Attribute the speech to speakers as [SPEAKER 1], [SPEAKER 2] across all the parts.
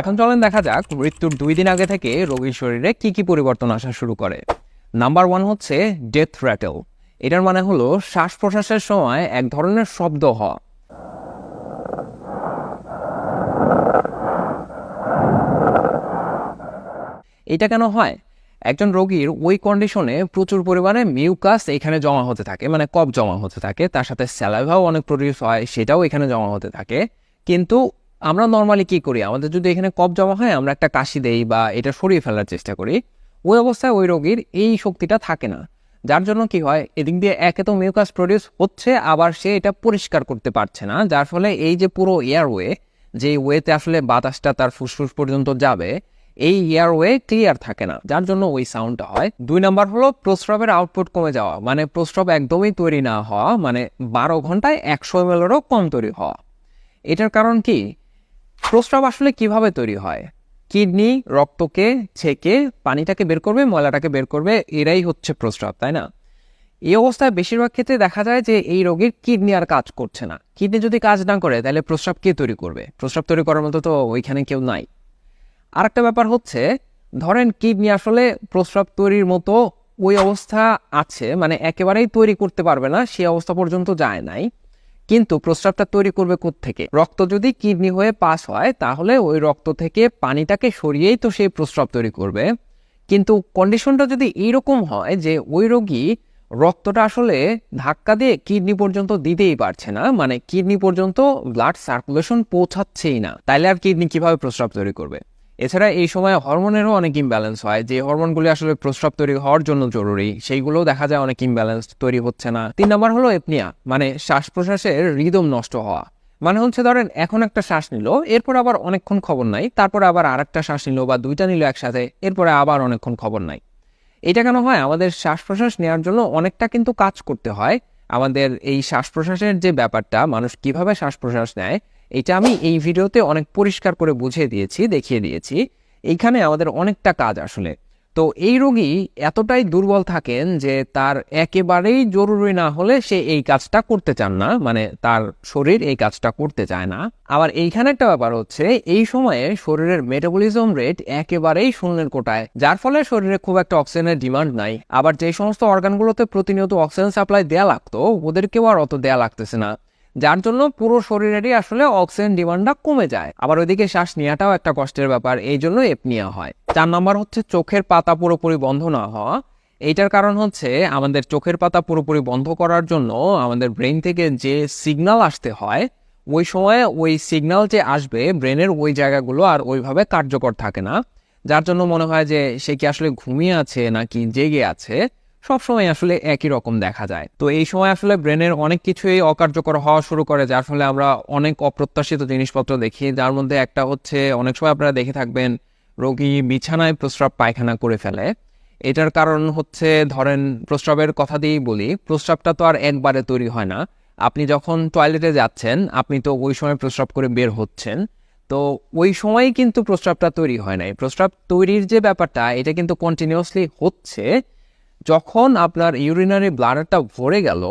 [SPEAKER 1] এখন চলেন দেখা যাক মৃত্যুর দুই দিন আগে থেকে রোগীর শরীরে কি কি পরিবর্তন আসা শুরু করে। নাম্বার ওয়ান হচ্ছে ডেথ র্যাটেল এটার মানে হলো শ্বাস প্রশ্বাসের সময় এক ধরনের শব্দ হওয়া। এটা কেন হয়? একজন রোগীর ওই কন্ডিশনে প্রচুর পরিমাণে মিউকাস এখানে জমা হতে থাকে মানে কফ জমা হতে থাকে। তার সাথে স্যালাইভাও অনেক প্রডিউস হয়, সেটাও এখানে জমা হতে থাকে। কিন্তু আমরা নর্মালি কি করি? আমাদের যদি এখানে কফ জমা হয়, আমরা একটা কাশি দেই বা এটা সরিয়ে ফেলার চেষ্টা করি। ওই অবস্থায় ওই রোগীর এই শক্তিটা থাকে না। যার জন্য কি হয়? এদিক দিয়ে একে তো মিউকাস প্রডিউস হচ্ছে, আবার সে এটা পরিষ্কার করতে পারছে না। যার ফলে এই যে পুরো এয়ারওয়ে যে ওয়েতে আসলে বাতাসটা তার ফুসফুস পর্যন্ত যাবে, এই এয়ারওয়ে ক্লিয়ার থাকে না। যার জন্য ওই সাউন্ডটা হয়। দুই নাম্বার হলো প্রস্রাবের আউটপুট কমে যাওয়া। মানে প্রস্রাব একদমই তৈরি না হওয়া। মানে বারো ঘন্টায় একশো এমএলেরও কম তৈরি হওয়া। এটার কারণ কি? প্রস্রাব আসলে কীভাবে তৈরি হয়? কিডনি, রক্তকে ছেঁকে পানিটাকে বের করবে, ময়লাটাকে বের করবে, এরাই হচ্ছে প্রস্রাব, তাই না? এই অবস্থায় বেশিরভাগ ক্ষেত্রে দেখা যায় যে এই রোগীর কিডনি আর কাজ করছে না। কিডনি যদি কাজ না করে, তাহলে প্রস্রাব কে তৈরি করবে? প্রস্রাব তৈরি করার মতো তো ওইখানে কেউ নাই। আরেকটা ব্যাপার হচ্ছে, ধরেন কিডনি আসলে প্রস্রাব তৈরির মতো ওই অবস্থা আছে মানে একেবারেই তৈরি করতে পারবে না সেই অবস্থা পর্যন্ত যায় নাই। কিন্তু প্রস্রাবটা তৈরি করবে থেকে রক্ত যদি কিডনি হয়ে পাস হয়, তাহলে ওই রক্ত থেকে পানিটাকে সরিয়েই তো সেই প্রস্রাব তৈরি করবে। কিন্তু কন্ডিশনটা যদি এইরকম হয় যে ওই রোগী রক্তটা আসলে ধাক্কা দিয়ে কিডনি পর্যন্ত দিতেই পারছে না মানে কিডনি পর্যন্ত ব্লাড সার্কুলেশন পৌঁছাচ্ছেই না, তাইলে আর কিডনি কীভাবে প্রস্রাব তৈরি করবে? এছাড়া এই সময় হরমোনেরও অনেক ইমব্যালেন্স হয়, যে হরমোনগুলি আসলে প্রস্রাব তৈরি হওয়ার জন্য জরুরি, সেইগুলোও দেখা যায় অনেক ইমব্যালেন্স তৈরি হচ্ছে না। তিন নম্বর হলো এপনিয়া মানে শ্বাস প্রশ্বাসের রিদম নষ্ট হওয়া। মানে হচ্ছে ধরেন, এখন একটা শ্বাস নিল, এরপর আবার অনেকক্ষণ খবর নাই, তারপরে আবার আর একটা শ্বাস নিল বা দুইটা নিল একসাথে, এরপরে আবার অনেকক্ষণ খবর নাই। এটা কেন হয়? আমাদের শ্বাস প্রশ্বাস নেওয়ার জন্য অনেকটা কিন্তু কাজ করতে হয়। আমাদের এই শ্বাস প্রশ্বাসের যে ব্যাপারটা, মানুষ কীভাবে শ্বাস প্রশ্বাস নেয় এটা আমি এই ভিডিওতে অনেক পরিষ্কার করে বুঝিয়ে দিয়েছি, দেখিয়ে দিয়েছি। এইখানে আমাদের অনেকটা কাজ আসলে। তো এই রোগী এতটাই দুর্বল থাকেন যে তার একেবারেই জরুরি না হলে সে এই কাজটা করতে চান না মানে তার শরীর এই কাজটা করতে চায় না। আবার এইখানে একটা ব্যাপার হচ্ছে, এই সময়ে শরীরের মেটাবলিজম রেট একেবারেই শূন্যের কোটায়, যার ফলে শরীরে খুব একটা অক্সিজেনের ডিমান্ড নাই। আবার যে সমস্ত অর্গানগুলোতে প্রতিনিয়ত অক্সিজেন সাপ্লাই দেয়া লাগতো, ওদেরকেও আর অত দেয়া লাগতেছে না। যার জন্য পুরো শরীরেরই আসলে অক্সিজেন ডিমান্ডটা কমে যায়। আবার ওইদিকে শ্বাস নেওয়াটাও একটা কষ্টের ব্যাপার, এই জন্য এপনিয়া হয়। চার নম্বর হচ্ছে চোখের পাতা পুরোপুরি বন্ধ না হওয়া। এইটার কারণ হচ্ছে আমাদের চোখের পাতা পুরোপুরি বন্ধ করার জন্য আমাদের ব্রেন থেকে যে সিগন্যাল আসতে হয়, ওই সময়ে ওই সিগন্যাল যে আসবে ব্রেনের ওই জায়গাগুলো আর ওইভাবে কার্যকর থাকে না। যার জন্য মনে হয় যে সে কি আসলে ঘুমিয়ে আছে নাকি জেগে আছে? সবসময় আসলে একই রকম দেখা যায়। তো এই সময় আসলে ব্রেনের অনেক কিছুই অকার্যকর হওয়া শুরু করে, যার ফলে আমরা অনেক অপ্রত্যাশিত জিনিসপত্র দেখি। যার মধ্যে একটা হচ্ছে, অনেক সময় আপনারা দেখে থাকবেন, রোগী বিছানায় প্রস্রাব পায়খানা করে ফেলে। এটার কারণ হচ্ছে, ধরেন প্রস্রাবের কথা দিয়েই বলি, প্রস্রাবটা তো আর একবারে তৈরি হয় না। আপনি যখন টয়লেটে যাচ্ছেন, আপনি তো ওই সময় প্রস্রাব করে বের হচ্ছেন। তো ওই সময়ই কিন্তু প্রস্রাবটা তৈরি হয় নাই। প্রস্রাব তৈরির যে ব্যাপারটা, এটা কিন্তু কন্টিনিউয়াসলি হচ্ছে। যখন আপনার ইউরিনারি ব্লাডারটা ভরে গেল,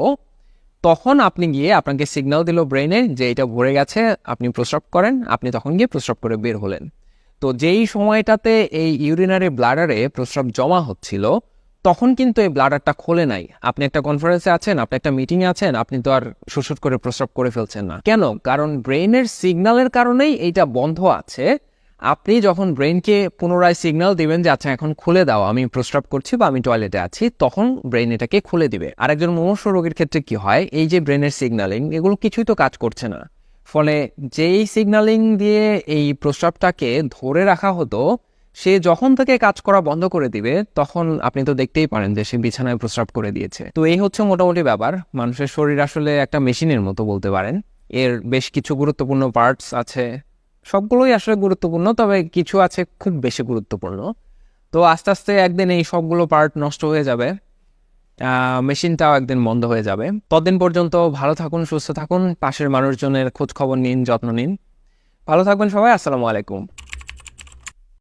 [SPEAKER 1] তখন আপনি গিয়ে আপনাকে সিগন্যাল দিল ব্রেনে যে এটা ভরে গেছে, আপনি প্রস্রাব করেন, আপনি তখন গিয়ে প্রস্রাব করে বের হলেন। তো যেই সময়টাতে এই ইউরিনারি ব্লাডারে প্রস্রাব জমা হচ্ছিল, তখন কিন্তু এই ব্লাডারটা খোলে নাই। আপনি একটা কনফারেন্সে আছেন, আপনি একটা মিটিংয়ে আছেন, আপনি তো আর সুসুট করে প্রস্রাব করে ফেলছেন না। কেন? কারণ ব্রেনের সিগন্যালের কারণেই এইটা বন্ধ আছে আপনি যখন ব্রেনকে পুনরায় সিগন্যাল দিবেন যে আচ্ছা এখন খুলে দাও, আমি প্রস্রাব করছি বা আমি টয়লেটে আছি, তখন ব্রেন এটাকে খুলে দিবে। আর একজন মুমূর্ষ রোগীর ক্ষেত্রে কি হয়? এই যে ব্রেনের সিগন্যালিং এগুলো কিছুই তো কাজ করছে না। ফলে যেই সিগন্যালিং দিয়ে এই প্রস্রাবটাকে ধরে রাখা হতো, সে যখন থেকে কাজ করা বন্ধ করে দিবে, তখন আপনি তো দেখতেই পারেন যে, সে বিছানায় প্রস্রাব করে দিয়েছে। তো এই হচ্ছে মোটামুটি ব্যাপার। মানুষের শরীর আসলে একটা মেশিনের মতো বলতে পারেন। এর বেশ কিছু গুরুত্বপূর্ণ পার্টস আছে। সবগুলোই আসলে গুরুত্বপূর্ণ, তবে কিছু আছে খুব বেশি গুরুত্বপূর্ণ। তো আস্তে আস্তে একদিন এই সবগুলো পার্ট নষ্ট হয়ে যাবে। মেশিনটাও একদিন বন্ধ হয়ে যাবে। ততদিন পর্যন্ত ভালো থাকুন, সুস্থ থাকুন, পাশের মানুষজনের খোঁজ খবর নিন, যত্ন নিন। ভালো থাকবেন সবাই, আসসালামু আলাইকুম।